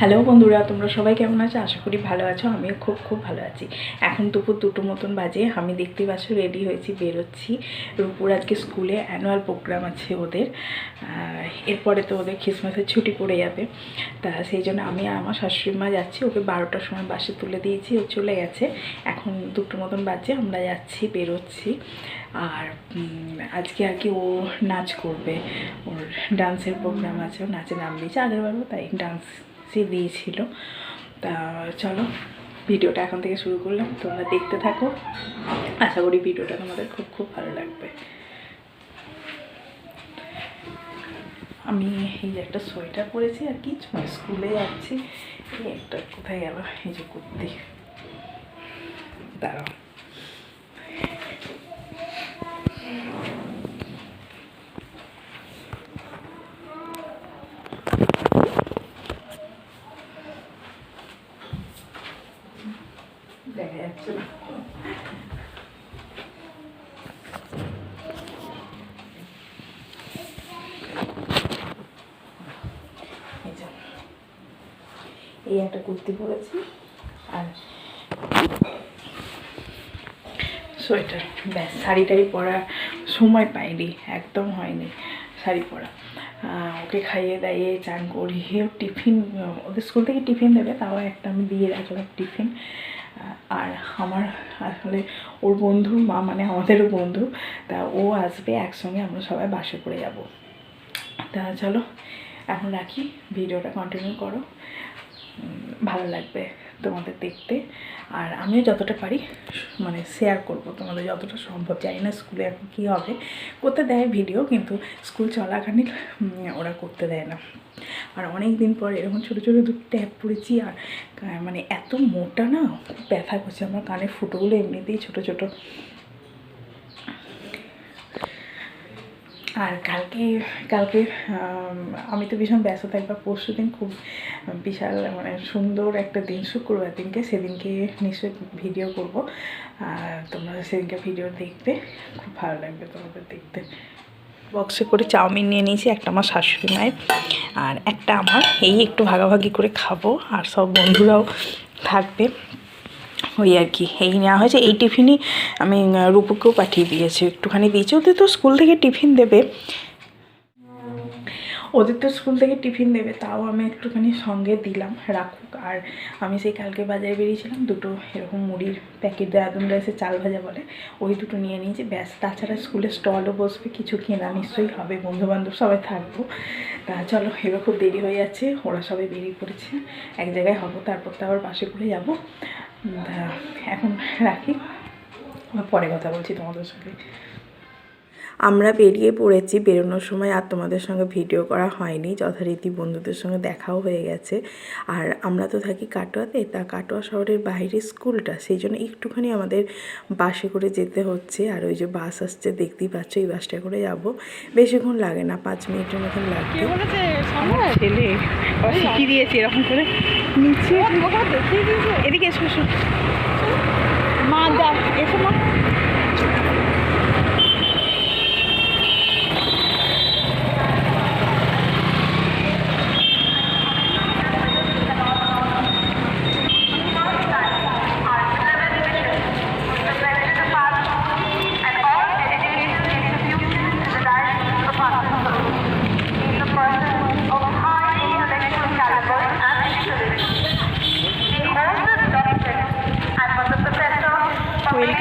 Hello বন্ধুরা, তোমরা সবাই কেমন আছো? আশা করি ভালো আছো, আমিও খুব খুব ভালো আছি। এখন দুপুর দুটো মতন বাজে, আমি দেখতে পাচ্ছ রেডি হয়েছি, বেরোচ্ছি। রূপুর আজকে স্কুলে অ্যানুয়াল প্রোগ্রাম আছে ওদের। এরপরে তো ওদের খ্রিসমাসের ছুটি পড়ে যাবে। তা সেই জন্য আমি আমার শাশুড়ি মা যাচ্ছি, ওকে বারোটার সময় বাসে তুলে দিয়েছি, ও চলে গেছে। এখন দুটো মতন বাজে, আমরা যাচ্ছি, বেরোচ্ছি। আর আজকে আর কি ও নাচ করবে। ওর ডান্সের প্রোগ্রাম আছে, ও নাচে নাম দিয়েছে, আগেরবারও তাই ডান্সই দিয়েছিল। তা চলো, ভিডিওটা এখন থেকে শুরু করলাম। তোমরা দেখতে থাকো। আশা করি ভিডিওটা তোমাদের খুব খুব ভালো লাগবে। আমি এই একটা সোয়েটার পরেছি আর কি স্কুলে যাচ্ছি। এই একটা কোথায় গেল? এই যে কুর্তি। দাঁড়াও দেখা যাচ্ছে না এই একটা কুর্তি পরেছি আর সোয়েটার। ব্যাস, শাড়ি টাড়ি পরার সময় পাইনি, একদম হয়নি শাড়ি পরা। ওকে খাইয়ে দাইয়ে চান করিয়ে টিফিন, ওদের স্কুল থেকে টিফিন দেবে, তাও একটা আমি দিয়ে রাখলাম টিফিন। আর আমার আসলে ওর বন্ধু মা মানে আমাদেরও বন্ধু, তা ও আসবে একসঙ্গে, আমরা সবাই বাসে করে যাব। তা চলো, এখন রাখি, ভিডিওটা কন্টিনিউ করো। ভালো লাগবে। তোমাদের দেখতে। আর আমিও যতটা পারি মানে শেয়ার করব তোমাদের, যতটা সম্ভব। জানি না স্কুলে এখন কী হবে। করতে দেয় ভিডিও কিন্তু স্কুল চলাকালীন ওরা করতে দেয় না। আর অনেক দিন পর এরকম ছোটো ছোটো দুটো ট্যাপ পড়েছি, আর মানে এত মোটা না, ব্যথা করছে। আমার কানের ফুটোগুলো এমনিতেই ছোটো ছোটো। আর কালকে কালকে, আমি তো ভীষণ ব্যস্ত থাকব পরশু দিন খুব বিশাল মানে সুন্দর একটা দিন, শুক্রবার দিনকে, সেদিনকে নিশ্চয়ই ভিডিও করব। আর তোমরা সেদিনকে ভিডিও দেখবে খুব ভালো লাগবে তোমাদের দেখতে। বক্সে করে চাউমিন নিয়ে নিয়েছি, একটা আমার শাশুড়ি মায়ের, আর একটা আমার, এই একটু ভাগাভাগি করে খাব, আর সব বন্ধুরাও থাকবে। ওই আর কি, এই নেওয়া হয়েছে। এই টিফিনই আমি রূপুকেও পাঠিয়ে দিয়েছি। একটুখানি দিয়েছি। ওদের তো স্কুল থেকে টিফিন দেবে। ওদের তো স্কুল থেকে টিফিন দেবে, তাও আমি একটুখানি সঙ্গে দিলাম রাখুক। আর আমি সেই কালকে বাজারে বেরিয়েছিলাম, দুটো এরকম মুড়ির প্যাকেট দেয়াদুম রাইসে চাল ভাজা বলে, ওই দুটো নিয়ে নিয়েছি। ব্যাস, তাছাড়া স্কুলে স্টলও বসবে, কিছু কেনা নিশ্চয়ই হবে, বন্ধুবান্ধব সবাই থাকব। তা চলো, এবার খুব দেরি হয়ে যাচ্ছে, ওরা সবাই বেরিয়ে পড়েছে। এক জায়গায় হব, তারপর তো আবার বাসে করে যাব। এখন রাখি। পরে কথা বলছি তোমাদের সঙ্গে। আমরা বেরিয়ে পড়েছি বেরোনোর সময় আর তোমাদের সঙ্গে ভিডিও করা হয়নি যথারীতি বন্ধুদের সঙ্গে দেখাও হয়ে গেছে। আর আমরা তো থাকি কাটোয়াতে তা কাটোয়া শহরের বাইরে স্কুলটা সেই জন্য একটুখানি আমাদের বাসে করে যেতে হচ্ছে। আর ওই যে বাস আসছে দেখতেই পাচ্ছ এই বাসটা করে যাব। বেশিক্ষণ লাগে না পাঁচ মিনিটের মতন লাগবে। দিয়েছি এরকম করে। নিচে এদিকে এসো এসো। মা যা এসো মা।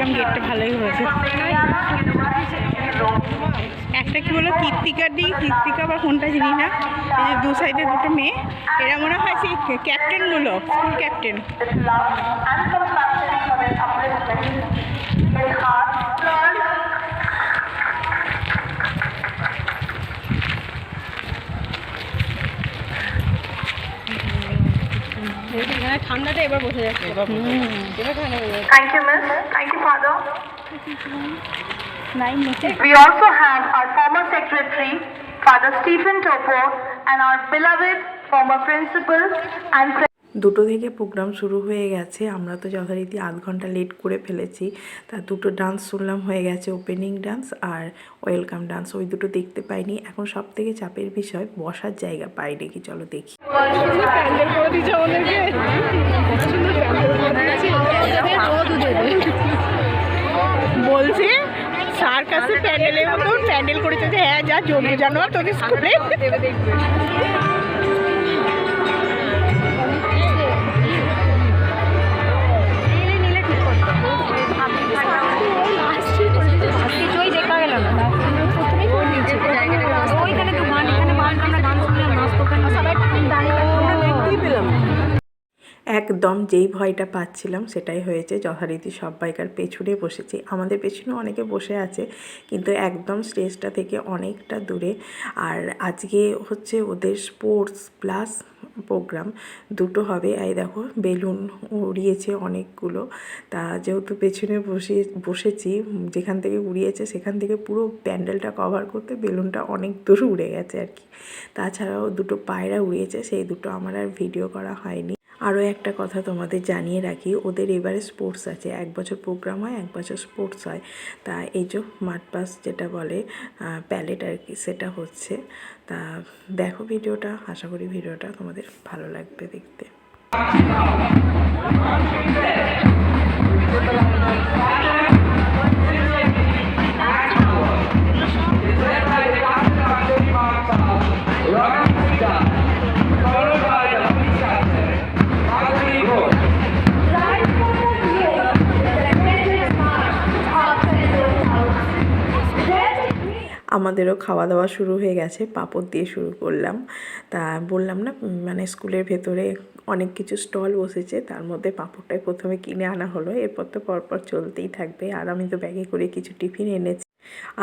ওয়েলকাম গেটটা ভালোই হয়েছে। একটা কি বলো, কীর্তিকা দি কীর্তিকা বা কোনটা জানি না, এই যে দু সাইডে দুটো মেয়ে, এরা মনে হয় সেই ক্যাপ্টেনগুলো স্কুল ক্যাপ্টেন ঠান্ডাটা এবার বসে যাচ্ছে এবার ঠান্ডা হয়ে যাচ্ছে Thank you, Miss. Thank you, Father. Nine নেছে We also have our former secretary, Father Stephen Topo, and our beloved former principal and pre- দুটো থেকে প্রোগ্রাম শুরু হয়ে গেছে। আমরা তো যথারীতি আধ ঘণ্টা লেট করে ফেলেছি। তা দুটো ডান্স শুনলাম হয়ে গেছে ওপেনিং ডান্স আর ওয়েলকাম ডান্স ওই দুটো দেখতে পাইনি। এখন সব থেকে চাপের বিষয়, বসার জায়গা পাই নাকি চলো দেখি। বলছে, স্যার কাছে প্যান্ডেলের মতো প্যান্ডেল করেছে হ্যাঁ যা জমি জানোয়ার, তোদের স্কুলে। একদম যেই ভয়টা পাচ্ছিলাম সেটাই হয়েছে। যথারীতি সবাইকার পেছনে বসেছি। আমাদের পেছনে অনেকে বসে আছে, কিন্তু একদম স্টেজটা থেকে অনেকটা দূরে। আর আজকে হচ্ছে ওদের স্পোর্টস প্লাস প্রোগ্রাম দুটো হবে। এই দেখো, বেলুন উড়িয়েছে অনেকগুলো। তা যেহেতু পেছনে বসে, বসেছি, যেখান থেকে উড়িয়েছে সেখান থেকে পুরো প্যান্ডেলটা কভার করতে বেলুনটা অনেক দূর উড়ে গেছে আর কি। তাছাড়াও দুটো পায়রা উড়িয়েছে, সেই দুটো আমার আর ভিডিও করা হয়নি। আরও একটা কথা তোমাদের জানিয়ে রাখি, ওদের এবারে স্পোর্টস আছে। এক বছর প্রোগ্রাম হয়, এক বছর স্পোর্টস হয়। তা এই যে মাঠ পাস যেটা বলে প্যালেট আর কি, সেটা হচ্ছে। তা দেখো ভিডিওটা, আশা করি ভিডিওটা তোমাদের ভালো লাগবে দেখতে। আমাদেরও খাওয়া দাওয়া শুরু হয়ে গেছে, পাঁপড় দিয়ে শুরু করলাম। তা বললাম না মানে স্কুলের ভেতরে অনেক কিছু স্টল বসেছে, তার মধ্যে পাঁপড়টাই প্রথমে কিনে আনা হলো, এরপর তো পরপর চলতেই থাকবে, আর আমি তো ব্যাগে করে কিছু টিফিন এনেছি।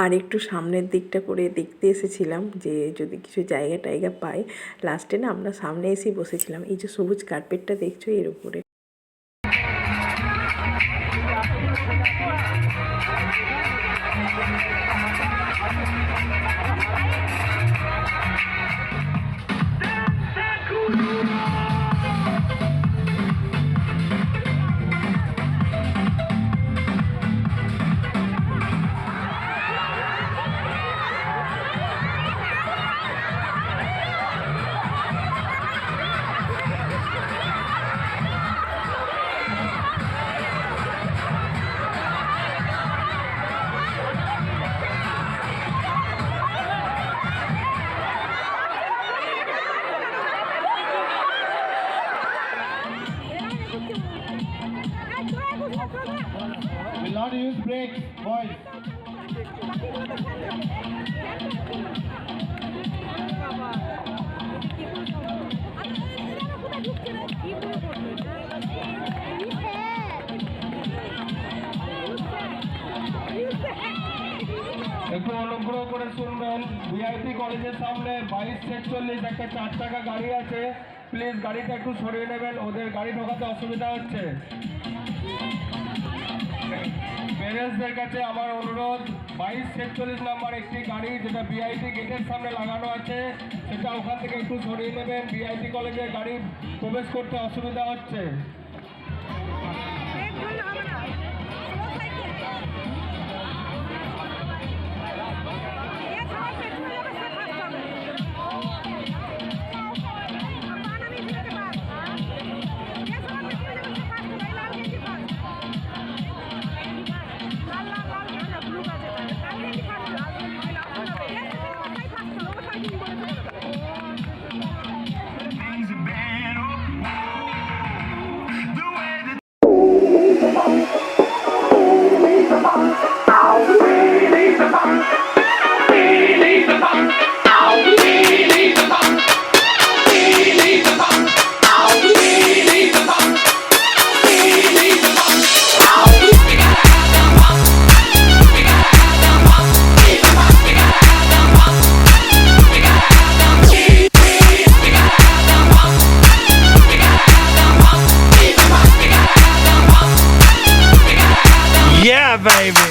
আর একটু সামনের দিকটা করে দেখতে এসেছিলাম যে যদি কিছু জায়গা টায়গা পাই, লাস্টে না আমরা সামনে এসেই বসেছিলাম, এই যে সবুজ কার্পেটটা দেখছ এর উপরে। Not boys. একটু অনুগ্রহ করে শুনবেন। ভিআইপি কলেজের সামনে বাইশ ছেচল্লিশ একটা চার টাকা গাড়ি আছে। প্লিজ গাড়িটা একটু সরিয়ে নেবেন। ওদের গাড়ি ঢোকাতে অসুবিধা হচ্ছে। প্যারেন্টসদের কাছে আমার অনুরোধ, বাইশ ছেচল্লিশ নাম্বার একটি গাড়ি যেটা বিআইটি গেটের সামনে লাগানো আছে, সেটা ওখান থেকে একটু সরিয়ে নেবেন। বিআইটি কলেজের গাড়ি প্রবেশ করতে অসুবিধা হচ্ছে। baby.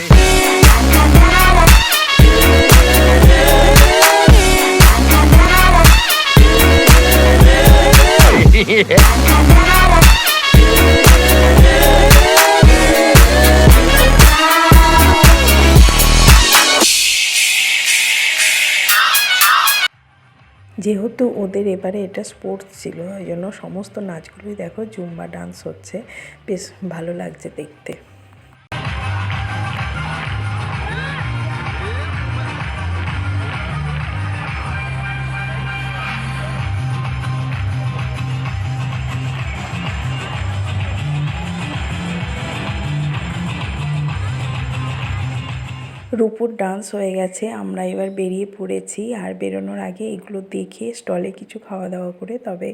যেহেতু ওদের এবারে এটা স্পোর্টস ছিল, ওই জন্য সমস্ত নাচগুলোই দেখো, জুম্বা ডান্স হচ্ছে বেশ ভালো লাগছে দেখতে রূপুর ডান্স হয়ে গেছে, আমরা এবার বেরিয়ে পড়েছি। আর বেরোনোর আগে এগুলো দেখে স্টলে কিছু খাওয়া দাওয়া করে তবে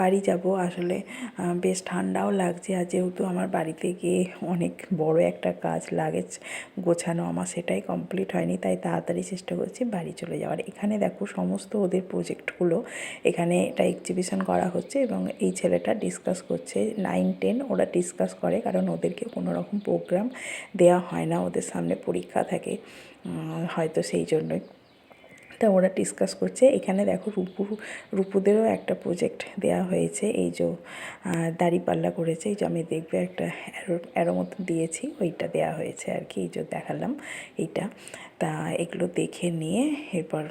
বাড়ি যাব। আসলে বেশ ঠান্ডাও লাগছে আর যেহেতু আমার বাড়িতে গিয়ে অনেক বড় একটা কাজ লাগেজ গোছানো আমার সেটাই কমপ্লিট হয়নি, তাই তাড়াতাড়ি চেষ্টা করছি বাড়ি চলে যাওয়ার। এখানে দেখো সমস্ত ওদের প্রজেক্টগুলো এখানে এটা এক্সিবিশন করা হচ্ছে এবং এই ছেলেটা ডিসকাস করছে। নাইন টেন ওরা ডিসকাস করে, কারণ ওদেরকে কোনো রকম প্রোগ্রাম দেওয়া হয় না, ওদের সামনে পরীক্ষা থাকে হয়তো সেই জন্যই। তা ওরা ডিসকাস করছে, এখানে দেখো রূপু, রূপুদেরও একটা প্রজেক্ট দেওয়া হয়েছে, এই যে দাড়িপাল্লা করেছে, এই যে আমি দেখবে একটা অ্যারো অ্যারো মতন দিয়েছি, ওইটা দেওয়া হয়েছে আর কি, এই যে দেখালাম এইটা। তা এগুলো দেখে নিয়ে এরপর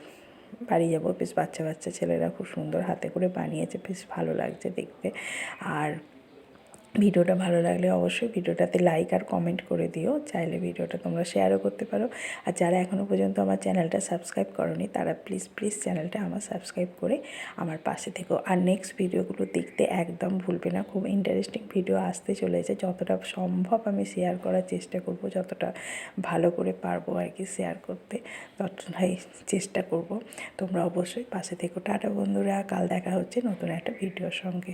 বাড়ি যাব। বেশ বাচ্চা বাচ্চা ছেলেরা খুব সুন্দর হাতে করে বানিয়েছে, বেশ ভালো লাগছে দেখতে। আর ভিডিওটা ভালো লাগলে অবশ্যই ভিডিওটাতে লাইক আর কমেন্ট করে দিও। চাইলে ভিডিওটা তোমরা শেয়ারও করতে পারো। আর যারা এখনও পর্যন্ত আমার চ্যানেলটা সাবস্ক্রাইব করনি, তারা প্লিজ প্লিজ চ্যানেলটা আমার সাবস্ক্রাইব করে আমার পাশে থেকো। আর নেক্সট ভিডিওগুলো দেখতে একদম ভুলবে না। খুব ইন্টারেস্টিং ভিডিও আসতে চলেছে। যতটা সম্ভব আমি শেয়ার করার চেষ্টা করব, যতটা ভালো করে পারব আর কি শেয়ার করতে, ততটাই চেষ্টা করব। তোমরা অবশ্যই পাশে থেকো। টাটা বন্ধুরা, কাল দেখা হচ্ছে নতুন একটা ভিডিওর সঙ্গে।